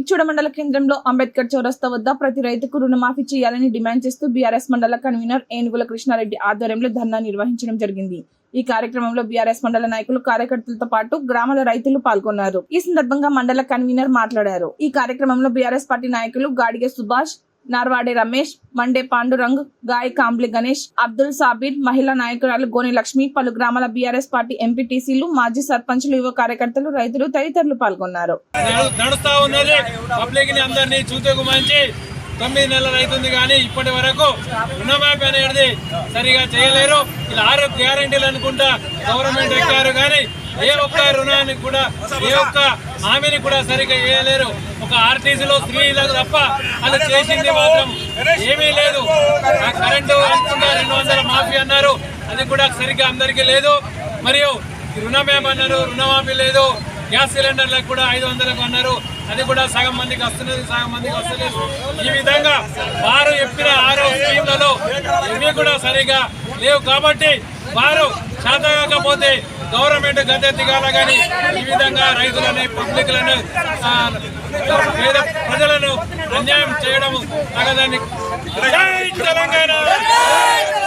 ఇచ్చుడ మండల కేంద్రంలో అంబేద్కర్ చౌరస్తా వద్ద ప్రతి రైతుకు రుణమాఫీ చేయాలని డిమాండ్ చేస్తూ బీఆర్ఎస్ మండల కన్వీనర్ ఏనుగుల కృష్ణారెడ్డి ఆధ్వర్యంలో ధర్నా నిర్వహించడం జరిగింది. ఈ కార్యక్రమంలో బీఆర్ఎస్ మండల నాయకులు కార్యకర్తలతో పాటు గ్రామాల రైతులు పాల్గొన్నారు. ఈ సందర్భంగా మండల కన్వీనర్ మాట్లాడారు. ఈ కార్యక్రమంలో బీఆర్ఎస్ పార్టీ నాయకులు గాడిగే సుభాష్ నార్వాడే రమేష్ మండే పాండురంగ్ గాయ కాంబ్లి గణేష్ అబ్దుల్ సాబిర్ మహిళా నాయకురాలు గోని లక్ష్మి పలు గ్రామాల బీఆర్ఎస్ పార్టీ ఎంపీటీసీలు మాజీ సర్పంచులు యువ కార్యకర్తలు రైతులు తదితరులు పాల్గొన్నారు. తొమ్మిది నెలలు అవుతుంది కానీ ఇప్పటి వరకు రుణమాఫీ అనేది సరిగా చేయలేరు. ఇలా ఆరు గ్యారంటీలు అనుకుంటా గవర్నమెంట్ ఎక్కారు కానీ ఏ ఒక్క రుణానికి కూడా ఏ ఒక్క హామీని కూడా సరిగా చేయలేరు ఒక ఆర్టీసీలో స్త్రీలకు తప్ప అది చేసింది మాత్రం ఏమీ లేదు. ఆ కరెంటు అనుకుంటా రెండు వందల మాఫీ అన్నారు. అది కూడా సరిగ్గా అందరికీ లేదు. మరియు రుణమేమన్నారు? రుణమాఫీ లేదు. గ్యాస్ సిలిండర్లకు కూడా ఐదు వందలకు అన్నారు. అది కూడా సగం మందికి వస్తున్నది సగం మందికి వస్తలేదు. ఈ విధంగా వారు చెప్పిన ఆరో స్కీమ్లలో ఇవి కూడా సరిగా లేవు కాబట్టి వారు చేతగాకపోతే గవర్నమెంట్ గద్దె దిగాల కానీ ఈ విధంగా రైతులని పబ్లిక్లను ఆ, పేద ప్రజలను అన్యాయం చేయడం తగదని. తెలంగాణ!